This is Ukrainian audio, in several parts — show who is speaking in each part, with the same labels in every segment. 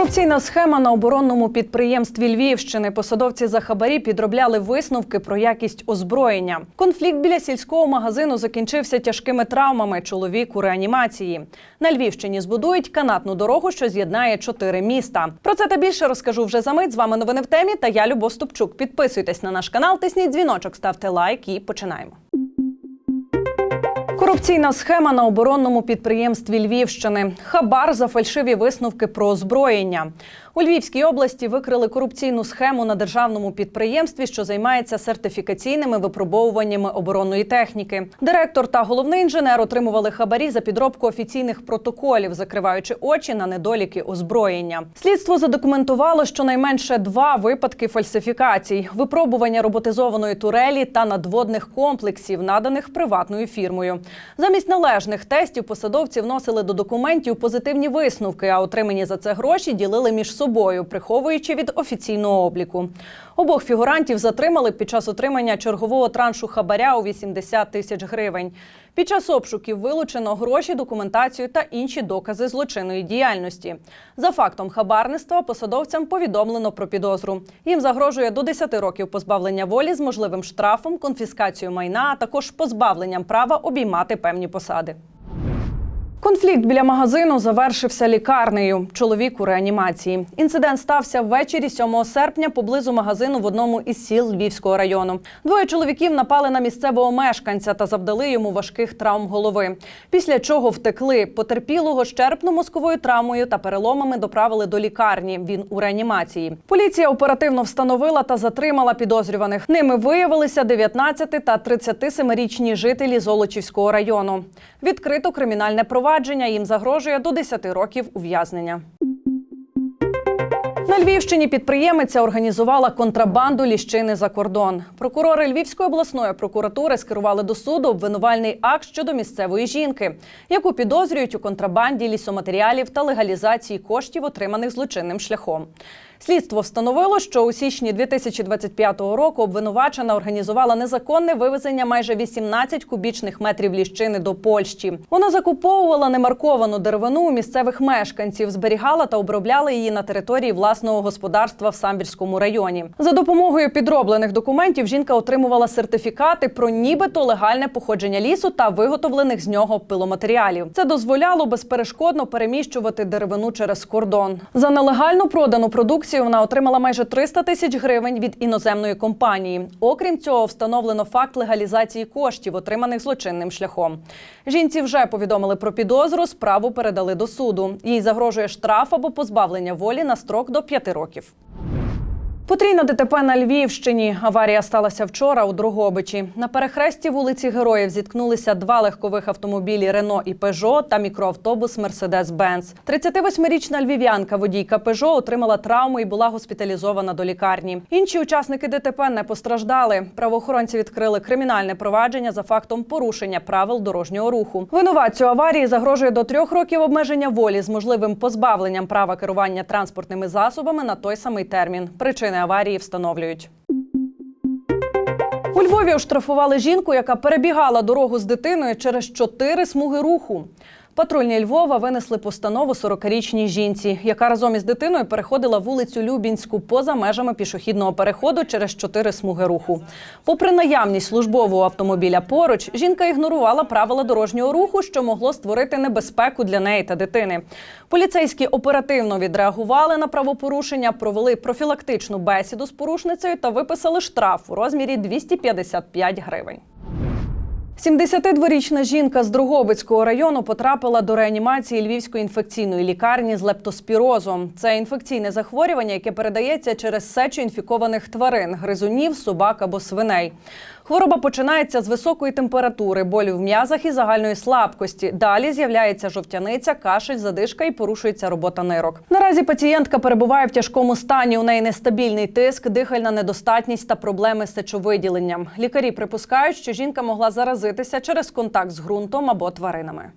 Speaker 1: Корупційна схема на оборонному підприємстві Львівщини. Посадовці за хабарі підробляли висновки про якість озброєння. Конфлікт біля сільського магазину закінчився тяжкими травмами. Чоловік у реанімації. На Львівщині збудують канатну дорогу, що з'єднає чотири міста. Про це та більше розкажу вже за мить. З вами новини в темі. Та я Любов Ступчук. Підписуйтесь на наш канал, тисніть дзвіночок, ставте лайк і починаємо. Корупційна схема на оборонному підприємстві Львівщини. Хабар за фальшиві висновки про озброєння. У Львівській області викрили корупційну схему на державному підприємстві, що займається сертифікаційними випробовуваннями оборонної техніки. Директор та головний інженер отримували хабарі за підробку офіційних протоколів, закриваючи очі на недоліки озброєння. Слідство задокументувало щонайменше два випадки фальсифікацій: випробування роботизованої турелі та надводних комплексів, наданих приватною фірмою. Замість належних тестів посадовці вносили до документів позитивні висновки, а отримані за це гроші ділили між собою, приховуючи від офіційного обліку. Обох фігурантів затримали під час отримання чергового траншу хабаря у 80 тисяч гривень. Під час обшуків вилучено гроші, документацію та інші докази злочинної діяльності. За фактом хабарництва посадовцям повідомлено про підозру. Їм загрожує до 10 років позбавлення волі з можливим штрафом, конфіскацією майна, а також позбавленням права обіймати певні посади. Конфлікт біля магазину завершився лікарнею. Чоловік у реанімації. Інцидент стався ввечері 7 серпня поблизу магазину в одному із сіл Львівського району. Двоє чоловіків напали на місцевого мешканця та завдали йому важких травм голови. Після чого втекли. Потерпілого з черепно-мозковою травмою та переломами доправили до лікарні. Він у реанімації. Поліція оперативно встановила та затримала підозрюваних. Ними виявилися 19 та 37-річні жителі Золочівського району. Відкрито кримінальне провадження. Їм загрожує до 10 років ув'язнення. На Львівщині підприємиця організувала контрабанду ліщини за кордон. Прокурори Львівської обласної прокуратури скерували до суду обвинувальний акт щодо місцевої жінки, яку підозрюють у контрабанді лісоматеріалів та легалізації коштів, отриманих злочинним шляхом. Слідство встановило, що у січні 2025 року обвинувачена організувала незаконне вивезення майже 18 кубічних метрів ліщини до Польщі. Вона закуповувала немарковану деревину у місцевих мешканців, зберігала та обробляла її на території власного господарства в Самбірському районі. За допомогою підроблених документів жінка отримувала сертифікати про нібито легальне походження лісу та виготовлених з нього пиломатеріалів. Це дозволяло безперешкодно переміщувати деревину через кордон. За нелегально продану продукцію вона отримала майже 300 тисяч гривень від іноземної компанії. Окрім цього, встановлено факт легалізації коштів, отриманих злочинним шляхом. Жінці вже повідомили про підозру. Справу передали до суду. Їй загрожує штраф або позбавлення волі на строк до 5 років. Потрійна ДТП на Львівщині. Аварія сталася вчора у Дрогобичі. На перехресті вулиці Героїв зіткнулися два легкових автомобілі Рено і Пежо та мікроавтобус Мерседес-Бенц. 38-річна львів'янка водійка Пежо отримала травму і була госпіталізована до лікарні. Інші учасники ДТП не постраждали. Правоохоронці відкрили кримінальне провадження за фактом порушення правил дорожнього руху. Винуватцю аварії загрожує до трьох років обмеження волі з можливим позбавленням права керування транспортними засобами на той самий термін. Причини аварії встановлюють. У Львові оштрафували жінку, яка перебігала дорогу з дитиною через чотири смуги руху. Патрульні Львова винесли постанову 40-річній жінці, яка разом із дитиною переходила вулицю Любінську поза межами пішохідного переходу через чотири смуги руху. Попри наявність службового автомобіля поруч, жінка ігнорувала правила дорожнього руху, що могло створити небезпеку для неї та дитини. Поліцейські оперативно відреагували на правопорушення, провели профілактичну бесіду з порушницею та виписали штраф у розмірі 255 гривень. 72-річна жінка з Другобицького району потрапила до реанімації Львівської інфекційної лікарні з лептоспірозом. Це інфекційне захворювання, яке передається через сечу інфікованих тварин гризунів, собак або свиней. Хвороба починається з високої температури, болю в м'язах і загальної слабкості. Далі з'являється жовтяниця, кашель, задишка і порушується робота нирок. Наразі пацієнтка перебуває в тяжкому стані. У неї нестабільний тиск, дихальна недостатність та проблеми з сечовиділенням. Лікарі припускають, що жінка могла заразитися через контакт з ґрунтом або тваринами.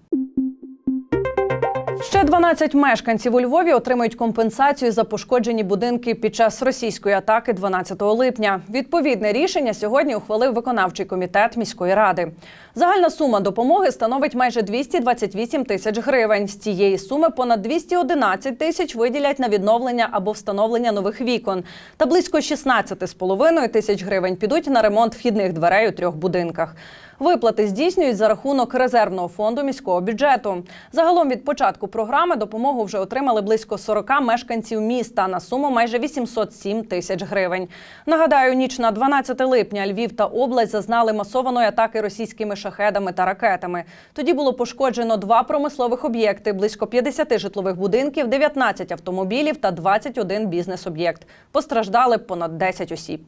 Speaker 1: Ще 12 мешканців у Львові отримають компенсацію за пошкоджені будинки під час російської атаки 12 липня. Відповідне рішення сьогодні ухвалив виконавчий комітет міської ради. Загальна сума допомоги становить майже 228 тисяч гривень. З цієї суми понад 211 тисяч виділять на відновлення або встановлення нових вікон. Та близько 16,5 тисяч гривень підуть на ремонт вхідних дверей у трьох будинках. Виплати здійснюють за рахунок резервного фонду міського бюджету. Загалом від початку програми допомогу вже отримали близько 40 мешканців міста на суму майже 807 тисяч гривень. Нагадаю, ніч на 12 липня Львів та область зазнали масованої атаки російськими шахедами та ракетами. Тоді було пошкоджено два промислових об'єкти, близько 50 житлових будинків, 19 автомобілів та 21 бізнес-об'єкт. Постраждали понад 10 осіб.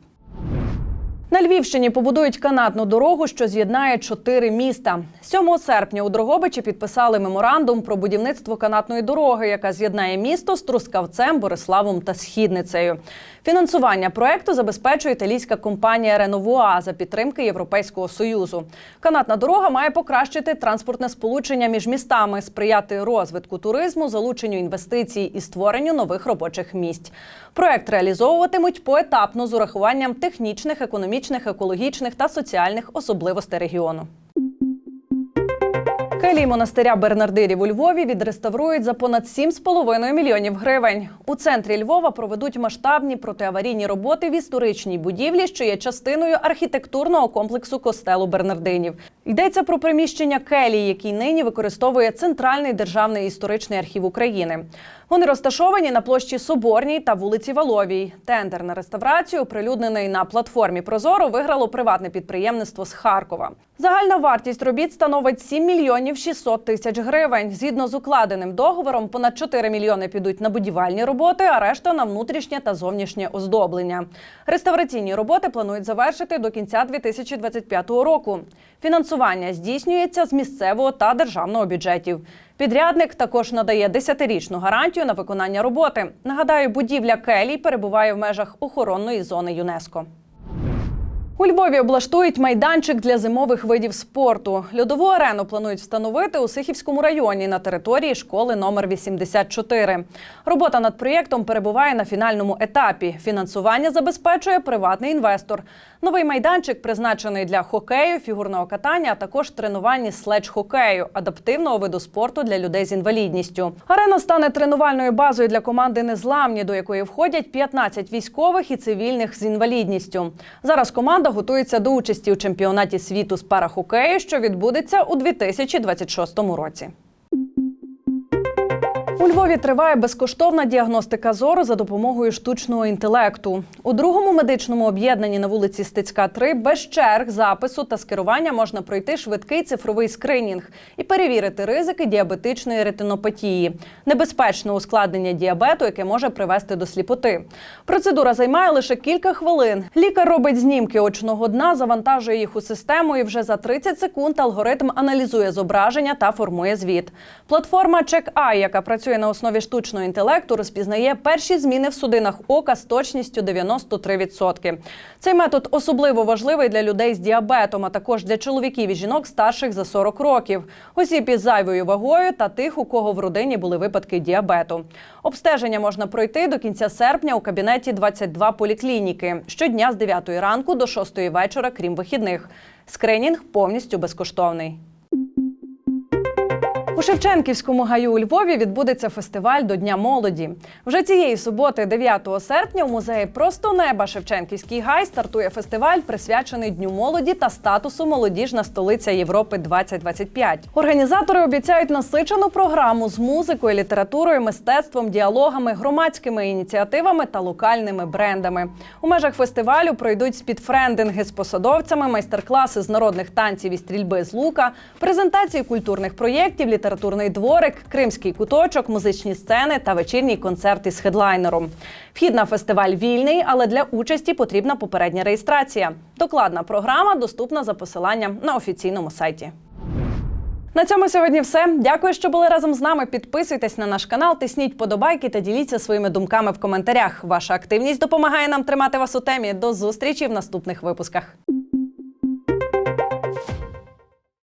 Speaker 1: На Львівщині побудують канатну дорогу, що з'єднає чотири міста. 7 серпня у Дрогобичі підписали меморандум про будівництво канатної дороги, яка з'єднає місто з Трускавцем, Бориславом та Східницею. Фінансування проекту забезпечує італійська компанія Реновуа за підтримки Європейського союзу. Канатна дорога має покращити транспортне сполучення між містами, сприяти розвитку туризму, залученню інвестицій і створенню нових робочих місць. Проект реалізовуватимуть поетапно з урахуванням технічних, економічних, екологічних та соціальних особливостей регіону. Келії монастиря Бернардирів у Львові відреставрують за понад 7,5 мільйонів гривень. У центрі Львова проведуть масштабні протиаварійні роботи в історичній будівлі, що є частиною архітектурного комплексу костелу Бернардинів. Йдеться про приміщення келії, який нині використовує Центральний державний історичний архів України. Вони розташовані на площі Соборній та вулиці Валовій. Тендер на реставрацію, оприлюднений на платформі Прозоро, виграло приватне підприємництво з Харкова. Загальна вартість робіт становить 7 мільйонів 600 тисяч гривень. Згідно з укладеним договором, понад 4 мільйони підуть на будівельні роботи, а решта на внутрішнє та зовнішнє оздоблення. Реставраційні роботи планують завершити до кінця 2025 року. Фінансування здійснюється з місцевого та державного бюджетів. Підрядник також надає 10-річну гарантію на виконання роботи. Нагадаю, будівля Келій перебуває в межах охоронної зони ЮНЕСКО. У Львові облаштують майданчик для зимових видів спорту. Льодову арену планують встановити у Сихівському районі на території школи номер 84. Робота над проєктом перебуває на фінальному етапі. Фінансування забезпечує приватний інвестор. Новий майданчик призначений для хокею, фігурного катання, а також тренування следж-хокею, адаптивного виду спорту для людей з інвалідністю. Арена стане тренувальною базою для команди Незламні, до якої входять 15 військових і цивільних з інвалідністю. Зараз команда готується до участі у чемпіонаті світу з парахокею, що відбудеться у 2026 році. У Львові триває безкоштовна діагностика зору за допомогою штучного інтелекту. У другому медичному об'єднанні на вулиці Стецька 3 без черг, запису та скерування можна пройти швидкий цифровий скринінг і перевірити ризики діабетичної ретинопатії, небезпечне ускладнення діабету, яке може привести до сліпоти. Процедура займає лише кілька хвилин. Лікар робить знімки очного дна, завантажує їх у систему, і вже за 30 секунд алгоритм аналізує зображення та формує звіт. Платформа CheckEye, яка працює на основі штучного інтелекту, розпізнає перші зміни в судинах ока з точністю 93%. Цей метод особливо важливий для людей з діабетом, а також для чоловіків і жінок старших за 40 років, осіб із зайвою вагою та тих, у кого в родині були випадки діабету. Обстеження можна пройти до кінця серпня у кабінеті 22 поліклініки щодня з 9 ранку до 6 вечора, крім вихідних. Скринінг повністю безкоштовний. У Шевченківському гаю у Львові відбудеться фестиваль до Дня молоді. Вже цієї суботи, 9 серпня, у музеї Просто неба Шевченківський гай стартує фестиваль, присвячений Дню молоді та статусу Молодіжна столиця Європи 2025. Організатори обіцяють насичену програму з музикою, літературою, мистецтвом, діалогами, громадськими ініціативами та локальними брендами. У межах фестивалю пройдуть спідфрендинги з посадовцями, майстер-класи з народних танців і стрільби з лука, презентації культурних проєктів, літературний дворик, кримський куточок, музичні сцени та вечірній концерт із хедлайнером. Вхід на фестиваль вільний, але для участі потрібна попередня реєстрація. Докладна програма доступна за посиланням на офіційному сайті. На цьому сьогодні все. Дякую, що були разом з нами. Підписуйтесь на наш канал, тисніть подобайки та діліться своїми думками в коментарях. Ваша активність допомагає нам тримати вас у темі. До зустрічі в наступних випусках.